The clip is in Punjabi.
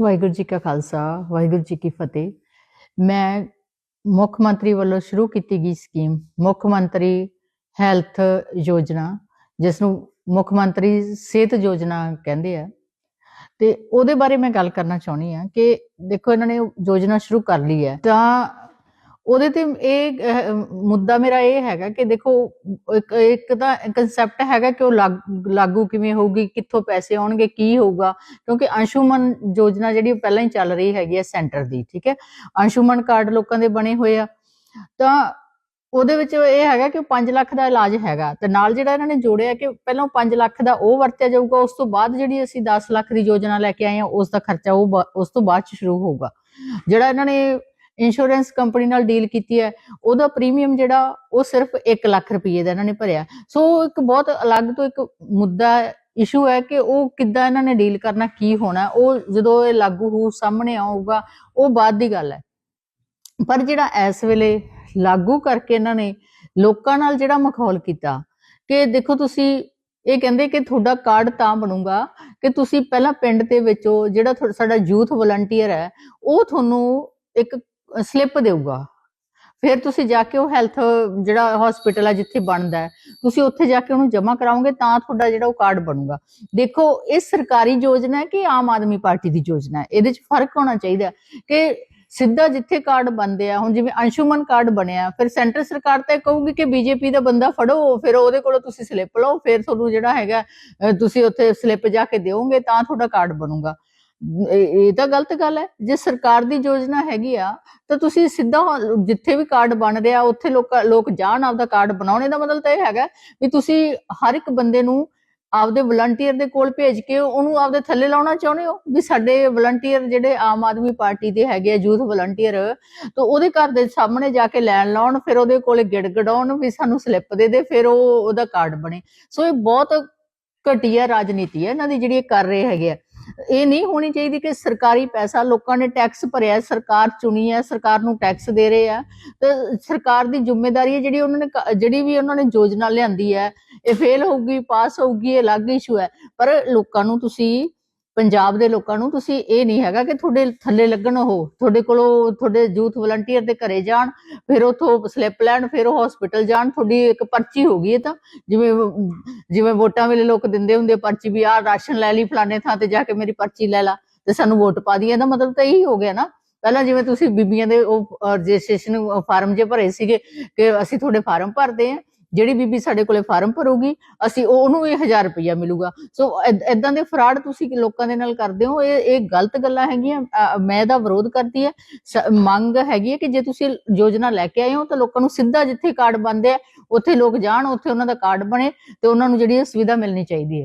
ਵਾਹਿਗੁਰੂ ਜੀ ਕਾ ਖਾਲਸਾ, ਵਾਹਿਗੁਰੂ ਜੀ ਕੀ ਫਤਿਹ। ਮੈਂ ਮੁੱਖ ਮੰਤਰੀ ਵੱਲੋਂ ਸ਼ੁਰੂ ਕੀਤੀ ਗਈ ਸਕੀਮ, ਮੁੱਖ ਮੰਤਰੀ ਹੈਲਥ ਯੋਜਨਾ, ਜਿਸ ਨੂੰ ਮੁੱਖ ਮੰਤਰੀ ਸਿਹਤ ਯੋਜਨਾ ਕਹਿੰਦੇ ਆ। ਤੇ ਉਹਦੇ ਬਾਰੇ ਮੈਂ ਗੱਲ ਕਰਨਾ ਚਾਹੁੰਦੀ ਆ ਕਿ ਦੇਖੋ ਇਹਨਾਂ ਨੇ ਯੋਜਨਾ ਸ਼ੁਰੂ ਕਰ ਲਈ ਹੈ। ਤਾਂ ਉਹਦੇ ਤੇ ਇਹ ਮੁੱਦਾ ਮੇਰਾ ਇਹ ਹੈਗਾ ਕਿ ਦੇਖੋ, ਇੱਕ ਤਾਂ ਕਨਸੈਪਟ ਹੈਗਾ ਕਿ ਉਹ ਲਾਗੂ ਕਿਵੇਂ ਹੋਊਗੀ, ਕਿੱਥੋਂ ਪੈਸੇ ਆਉਣਗੇ, ਕੀ ਹੋਊਗਾ, ਕਿਉਂਕਿ ਅੰਸ਼ੁਮਨ ਯੋਜਨਾ ਜਿਹੜੀ ਪਹਿਲਾਂ ਹੀ ਚੱਲ ਰਹੀ ਹੈਗੀ ਹੈ ਸੈਂਟਰ ਦੀ, ਠੀਕ ਹੈ? ਅੰਸ਼ੁਮਨ ਕਾਰਡ ਲੋਕਾਂ ਦੇ ਬਣੇ ਹੋਏ ਆ। ਤਾਂ ਉਹਦੇ ਵਿੱਚ ਇਹ ਹੈਗਾ ਕਿ 5 ਲੱਖ ਦਾ ਇਲਾਜ ਹੈਗਾ। ਤੇ ਨਾਲ ਜਿਹੜਾ ਇਹਨਾਂ ਨੇ ਜੋੜਿਆ ਕਿ ਪਹਿਲਾਂ 5 ਲੱਖ ਦਾ ਉਹ ਵਰਤਿਆ ਜਾਊਗਾ, ਉਸ ਤੋਂ ਬਾਅਦ ਜਿਹੜੀ ਅਸੀਂ 10 ਲੱਖ ਦੀ ਯੋਜਨਾ ਲੈ ਕੇ ਆਏ ਆ ਉਸ ਦਾ ਖਰਚਾ ਉਹ ਉਸ ਤੋਂ ਬਾਅਦ ਚ ਸ਼ੁਰੂ ਹੋਊਗਾ। ਜਿਹੜਾ ਇਹਨਾਂ ਨੇ ਇੰਸ਼ੋਰੈਂਸ ਕੰਪਨੀ ਨਾਲ ਡੀਲ ਕੀਤੀ ਹੈ, ਉਹਦਾ ਪ੍ਰੀਮੀਅਮ ਜਿਹੜਾ, ਉਹ ਸਿਰਫ 1 ਲੱਖ ਰੁਪਏ ਦਾ ਇਹਨਾਂ ਨੇ ਭਰਿਆ। ਸੋ ਇੱਕ ਬਹੁਤ ਅਲੱਗ ਤੋਂ ਇੱਕ ਮੁੱਦਾ ਇਸ਼ੂ ਹੈ ਕਿ ਉਹ ਕਿੱਦਾਂ ਇਹਨਾਂ ਨੇ ਡੀਲ ਕਰਨਾ, ਕੀ ਹੋਣਾ, ਉਹ ਜਦੋਂ ਇਹ ਲਾਗੂ ਹੋ, ਸਾਹਮਣੇ ਆਊਗਾ, ਉਹ ਬਾਅਦ ਦੀ ਗੱਲ ਹੈ। ਪਰ ਜਿਹੜਾ ਇਸ ਵੇਲੇ ਲਾਗੂ ਕਰਕੇ ਇਹਨਾਂ ਨੇ ਲੋਕਾਂ ਨਾਲ ਜਿਹੜਾ ਮਖੌਲ ਕੀਤਾ, ਕਿ ਦੇਖੋ ਤੁਸੀਂ, ਇਹ ਕਹਿੰਦੇ ਕਿ ਤੁਹਾਡਾ ਕਾਰਡ ਤਾਂ ਬਣੂਗਾ ਕਿ ਤੁਸੀਂ ਪਹਿਲਾਂ ਪਿੰਡ ਦੇ ਵਿੱਚੋਂ ਜਿਹੜਾ ਸਾਡਾ ਯੂਥ ਵਲੰਟੀਅਰ ਹੈ, ਉਹ ਤੁਹਾਨੂੰ ਇੱਕ ਸਲਿੱਪ ਦੇਊਗਾ। ਫਿਰ ਤੁਸੀਂ ਜਾ ਕੇ ਉਹ ਹੈਲਥ ਜਿਹੜਾ ਹਸਪੀਟਲ ਹੈ ਜਿੱਥੇ ਬਣਦਾ ਹੈ, ਤੁਸੀਂ ਉੱਥੇ ਜਾ ਕੇ ਉਹਨੂੰ ਜਮ੍ਹਾਂ ਕਰਾਓਗੇ ਤਾਂ ਤੁਹਾਡਾ ਜਿਹੜਾ ਉਹ ਕਾਰਡ ਬਣੂਗਾ। ਦੇਖੋ, ਇਹ ਸਰਕਾਰੀ ਯੋਜਨਾ ਹੈ ਕਿ ਆਮ ਆਦਮੀ ਪਾਰਟੀ ਦੀ ਯੋਜਨਾ ਹੈ? ਇਹਦੇ 'ਚ ਫ਼ਰਕ ਹੋਣਾ ਚਾਹੀਦਾ ਕਿ ਸਿੱਧਾ ਜਿੱਥੇ ਕਾਰਡ ਬਣਦੇ ਆ, ਹੁਣ ਜਿਵੇਂ ਅੰਸ਼ੁਮਨ ਕਾਰਡ ਬਣਿਆ, ਫਿਰ ਸੈਂਟਰ ਸਰਕਾਰ ਤਾਂ ਇਹ ਕਹੂਗੀ ਕਿ ਬੀਜੇਪੀ ਦਾ ਬੰਦਾ ਫੜੋ, ਫਿਰ ਉਹਦੇ ਕੋਲੋਂ ਤੁਸੀਂ ਸਲਿੱਪ ਲਓ, ਫਿਰ ਤੁਹਾਨੂੰ ਜਿਹੜਾ ਹੈਗਾ ਤੁਸੀਂ ਉੱਥੇ ਸਲਿੱਪ ਜਾ ਕੇ ਦਿਓਗੇ ਤਾਂ ਤੁਹਾਡਾ ਕਾਰਡ ਬਣੂਗਾ। ਇਹ ਤਾਂ ਗਲਤ ਗੱਲ ਹੈ। ਜੇ ਸਰਕਾਰ ਦੀ ਯੋਜਨਾ ਹੈਗੀ ਆ, ਤਾਂ ਤੁਸੀਂ ਸਿੱਧਾ ਜਿੱਥੇ ਵੀ ਕਾਰਡ ਬਣ ਰਿਹਾ, ਉੱਥੇ ਲੋਕ ਲੋਕ ਜਾਣ ਆਪਦਾ ਕਾਰਡ ਬਣਾਉਣੇ ਦਾ ਮਤਲਬ ਤਾਂ ਇਹ ਹੈਗਾ ਵੀ ਤੁਸੀਂ ਹਰ ਇੱਕ ਬੰਦੇ ਨੂੰ ਆਪਦੇ ਵਲੰਟੀਅਰ ਦੇ ਕੋਲ ਭੇਜ ਕੇ ਉਹਨੂੰ ਆਪਦੇ ਥੱਲੇ ਲਾਉਣਾ ਚਾਹੁੰਦੇ ਹੋ? ਵੀ ਸਾਡੇ ਵਲੰਟੀਅਰ ਜਿਹੜੇ ਆਮ ਆਦਮੀ ਪਾਰਟੀ ਦੇ ਹੈਗੇ ਆ, ਯੂਥ ਵਲੰਟੀਅਰ ਤਾਂ ਉਹਦੇ ਘਰ ਦੇ ਸਾਹਮਣੇ ਜਾ ਕੇ ਲੈਣ ਲਾਉਣ, ਫਿਰ ਉਹਦੇ ਕੋਲੇ ਗਿੜਗੜਾਉਣ, ਵੀ ਸਾਨੂੰ ਸਲਿੱਪ ਦੇ ਦੇ, ਫਿਰ ਉਹ, ਉਹਦਾ ਕਾਰਡ ਬਣੇ। ਸੋ ਇਹ ਬਹੁਤ ਘਟੀਆ ਰਾਜਨੀਤੀ ਹੈ, ਇਹਨਾਂ ਦੀ ਜਿਹੜੀ ਇਹ ਕਰ ਰਹੇ ਹੈਗੇ ਆ। ਇਹ ਨਹੀਂ ਹੋਣੀ ਚਾਹੀਦੀ ਕਿ ਸਰਕਾਰੀ ਪੈਸਾ ਲੋਕਾਂ ਨੇ ਟੈਕਸ ਭਰਿਆ ਸਰਕਾਰ ਚੁਣੀ ਹੈ, ਸਰਕਾਰ ਨੂੰ ਟੈਕਸ ਦੇ ਰਹੇ ਆ। ਤੇ ਸਰਕਾਰ ਦੀ ਜ਼ਿੰਮੇਵਾਰੀ ਹੈ ਜਿਹੜੀ ਉਹਨਾਂ ਨੇ ਜਿਹੜੀ ਵੀ ਉਹਨਾਂ ਨੇ ਯੋਜਨਾ ਲਿਆਂਦੀ ਹੈ, ਇਹ ਫੇਲ ਹੋਊਗੀ ਪਾਸ ਹੋਊਗੀ, ਇਹ ਅਲੱਗ ਇਸ਼ੂ ਹੈ। ਪਰ ਲੋਕਾਂ ਨੂੰ ਤੁਸੀਂ ਪੰਜਾਬ ਦੇ ਲੋਕਾਂ ਨੂੰ ਤੁਸੀਂ ਇਹ ਨਹੀਂ ਹੈਗਾ ਕਿ ਤੁਹਾਡੇ ਥੱਲੇ ਲੱਗਣ ਉਹ, ਤੁਹਾਡੇ ਕੋਲੋਂ ਤੁਹਾਡੇ ਯੂਥ ਵਲੰਟੀਅਰ ਦੇ ਘਰੇ ਜਾਣ, ਫਿਰ ਉਥੋਂ ਸਲਿੱਪ ਲੈਣ, ਫਿਰ ਉਹ ਹਸਪੀਟਲ ਜਾਣ, ਤੁਹਾਡੀ ਇੱਕ ਪਰਚੀ ਹੋ ਗਈ ਇਹ ਤਾਂ। ਜਿਵੇਂ ਜਿਵੇਂ ਵੋਟਾਂ ਵੇਲੇ ਲੋਕ ਦਿੰਦੇ ਹੁੰਦੇ ਆ ਪਰਚੀ ਵੀ, ਆਹ ਰਾਸ਼ਨ ਲੈ ਲਈ ਫਲਾਣੇ ਥਾਂ ਤੇ ਜਾ ਕੇ ਮੇਰੀ ਪਰਚੀ ਲੈ ਲਾ। ਤੇ ਸਾਨੂੰ ਵੋਟ ਪਾ ਦੀ ਇਹਦਾ ਮਤਲਬ ਤਾਂ ਇਹੀ ਹੋ ਗਿਆ ਨਾ। ਪਹਿਲਾਂ ਜਿਵੇਂ ਤੁਸੀਂ ਬੀਬੀਆਂ ਦੇ ਉਹ ਰਜਿਸਟ੍ਰੇਸ਼ਨ ਫਾਰਮ ਜੇ ਭਰੇ ਸੀਗੇ ਕਿ ਅਸੀਂ ਤੁਹਾਡੇ ਫਾਰਮ ਭਰਦੇ ਆ ਜਿਹੜੀ ਬੀਬੀ ਸਾਡੇ ਕੋਲੇ ਫਾਰਮ ਭਰੂਗੀ, ਅਸੀਂ ਉਹਨੂੰ ਇਹ 1000 ਰੁਪਇਆ ਮਿਲੂਗਾ। ਸੋ ਇਦਾਂ ਦੇ ਫਰਾਡ ਤੁਸੀਂ ਲੋਕਾਂ ਦੇ ਨਾਲ ਕਰਦੇ ਹੋ? ਇਹ ਇਹ ਗਲਤ ਗੱਲਾਂ ਹੈਗੀਆਂ? ਮੈਂ ਇਹਦਾ ਵਿਰੋਧ ਕਰਦੀ ਹੈ। ਸ- ਮੰਗ ਹੈਗੀ ਹੈ ਕਿ ਜੇ ਤੁਸੀਂ ਯੋਜਨਾ ਲੈ ਕੇ ਆਏ ਹੋ, ਤਾਂ ਲੋਕਾਂ ਨੂੰ ਸਿੱਧਾ ਜਿੱਥੇ ਕਾਰਡ ਬਣਦੇ ਆ, ਉੱਥੇ ਲੋਕ ਜਾਣ, ਉੱਥੇ ਉਹਨਾਂ ਦਾ ਕਾਰਡ ਬਣੇ ਤੇ ਉਹਨਾਂ ਨੂੰ ਜਿਹੜੀ ਇਹ ਸੁਵਿਧਾ ਮਿਲਣੀ ਚਾਹੀਦੀ ਹੈ।